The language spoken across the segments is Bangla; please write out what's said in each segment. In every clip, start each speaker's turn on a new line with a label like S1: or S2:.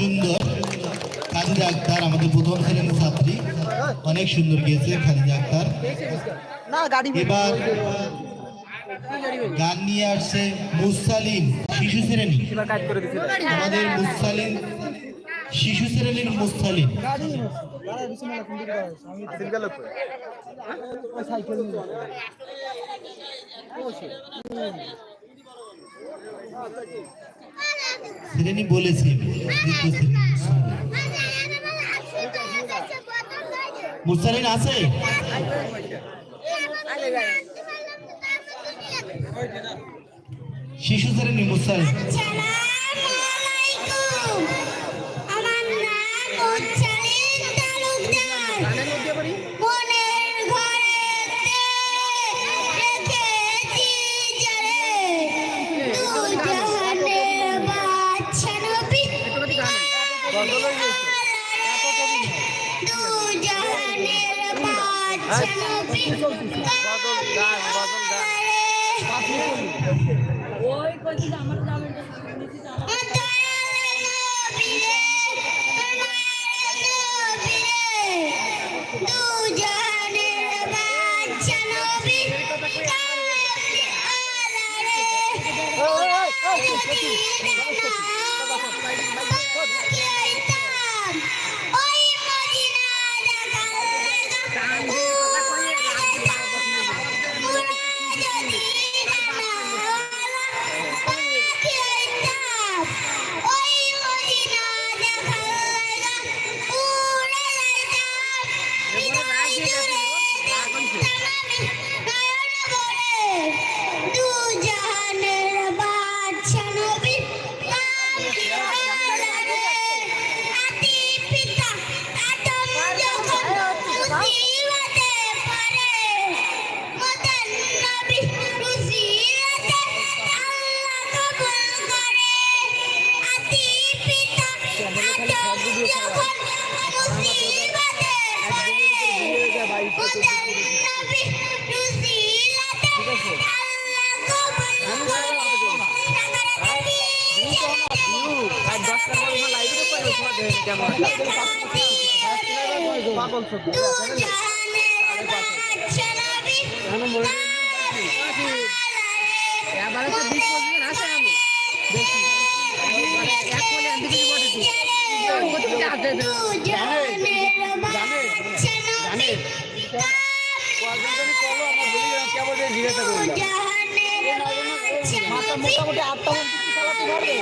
S1: সুন্দর। খালিদা আক্তার আমাদের প্রথম শ্রেণির ছাত্রী। অনেক সুন্দর গিয়েছে খালিদা আক্তার। এবার গান নিয়ে আসছে মুসালিম শিশু শ্রেণি। আমাদের মুসালিম শিশু শ্রেণির
S2: মুসালিম। সাইকেল
S1: শ্রেণি বলেছি মুসালিন আছে? শিশু শ্রেণি মুসালিন
S3: ওই কইছি আমার
S2: રાખી পাগল সব
S4: দু জাহানের বাদশা নবী
S2: এখন মনে এবারে তো বিশ পঁচিশ আছে আমি মানে এক কোলে আনতে কিছু বটে তুই কোথায় কেমন জিজ্ঞাসা করলাম মোটামুটি আটটা পর্যন্ত চালাতে পারবে?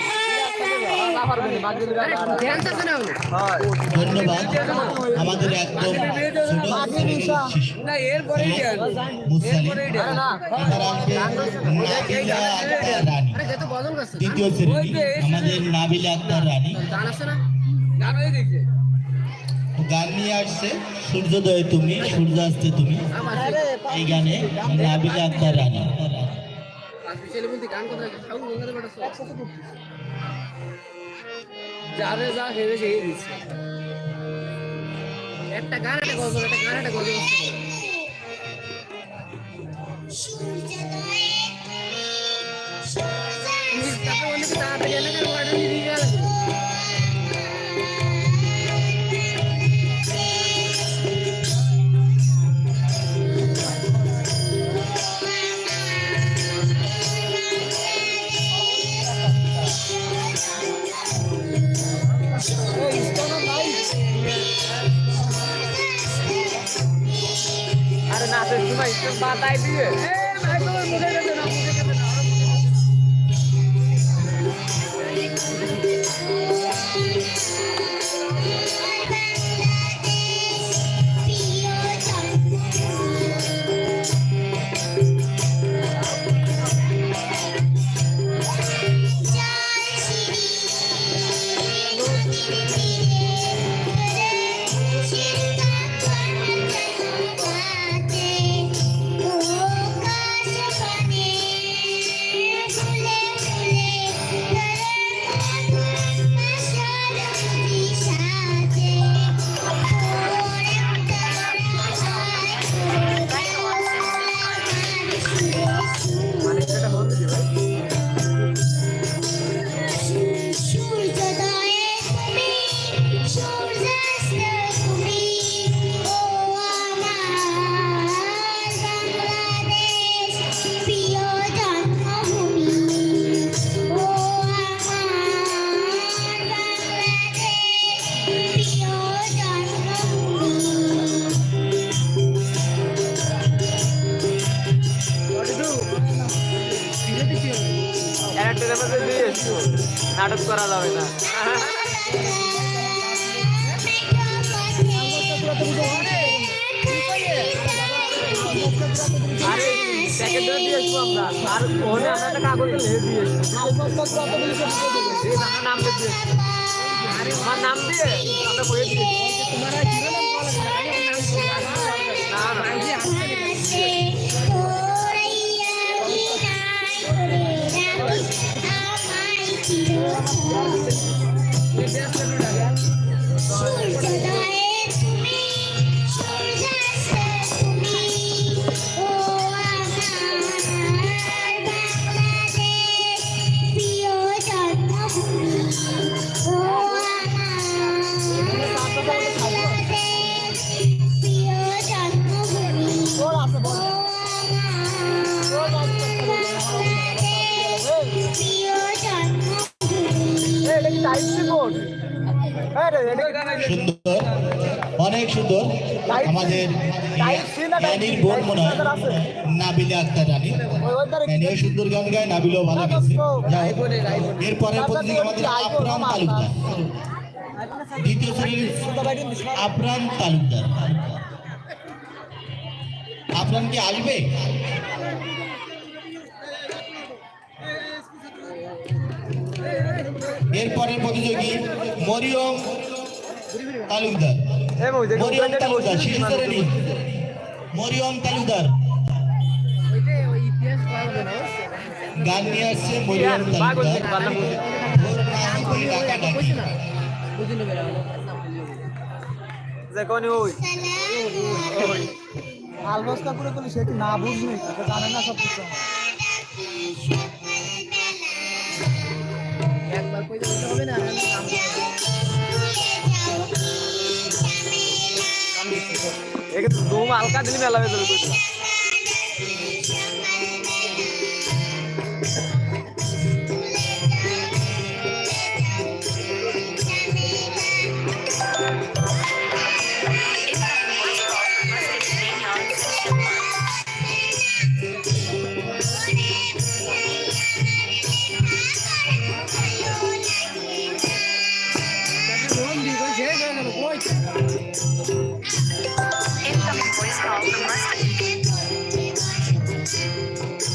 S1: ধন্যবাদ আমাদের একদম দ্বিতীয় শ্রেণি নাবিলা আক্তার রানী
S2: গান হয়ে
S1: নিয়ে আসছে সূর্যোদয় তুমি সূর্যাস্তে তুমি এই গানে নাবিলা আক্তার রানী
S2: গান কথা যারে যা হেরে সেই দিচ্ছে। একটা গান একটা গল্প একটা গান একটা গল্প তাড়াতাড়ি এনে কেন না তো তোমার ইসলাম বাতাই দিয়ে এ ভাই আরে ওখানে আমরা একটা কাগজ লিখে নাম দিয়ে। আমার নাম দিয়ে আমরা বইয়ে দিয়ে না না
S1: অনেক সুন্দর। আমাদের জ্ঞানীর বোন মনে হয় নাবিলে আক্তার রানী। জ্ঞানীও সুন্দর গান গায় নাবিলও ভালো গেছে প্রতিযোগী আমাদের আফরান তালুকদার। দ্বিতীয় শ্রেণির আফরান তালুকদার। আফরান কি আসবে? এরপরের প্রতিযোগী মরিয়ম তালুকদার। মরিয়ম তালুকদার শিশু শ্রেণি মরিয়ম তালুকদার। গান নিয়ে আসছে মরিয়ম তালুকদার।
S2: না।
S1: ওর নাম ডাকাডাকি।
S2: দেখো নি ওই।
S5: আলবাস কাকুরে বলি সে না বুঝনি জানে না সব কিছু
S2: এখানে দু হালকা দিলে মেলা হয়ে যাবে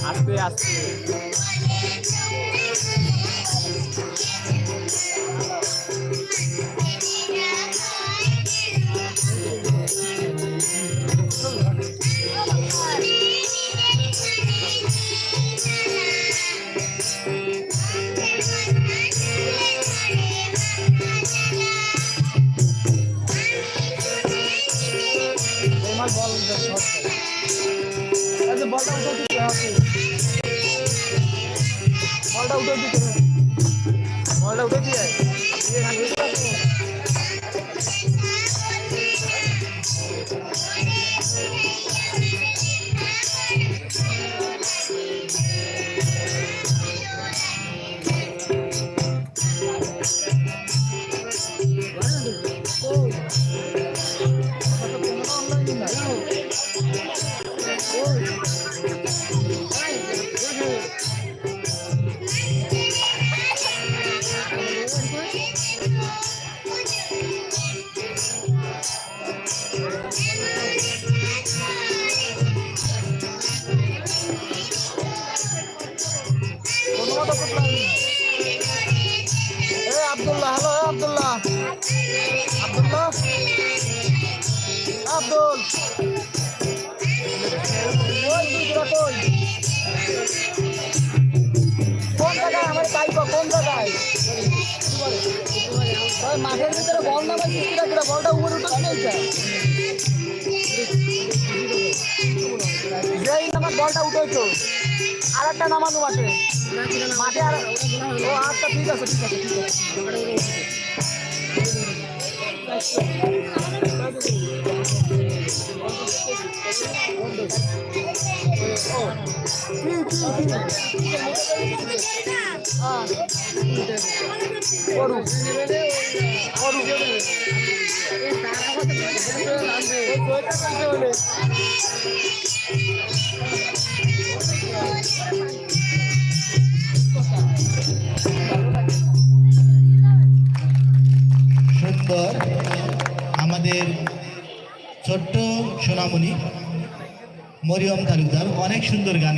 S2: আস্তে আস্তে
S5: আমার বল আচ্ছা বলটা উঠে দিতে হবে বলটা উঠে দিতে হবে
S2: বলটা
S5: মাঠের ভিতরে বল নামাই কিরা কিরা বলটা উপরে উঠে যেই নামার বলটা উঠেছো আর একটা নামানো মাঠে। মাঠে আর ও আচ্ছা ঠিক আছে ঠিক আছে ঠিক আছে।
S1: But আমাদের ছোট্ট সোনামণি মরিয়ম তালুকদার অনেক সুন্দর গান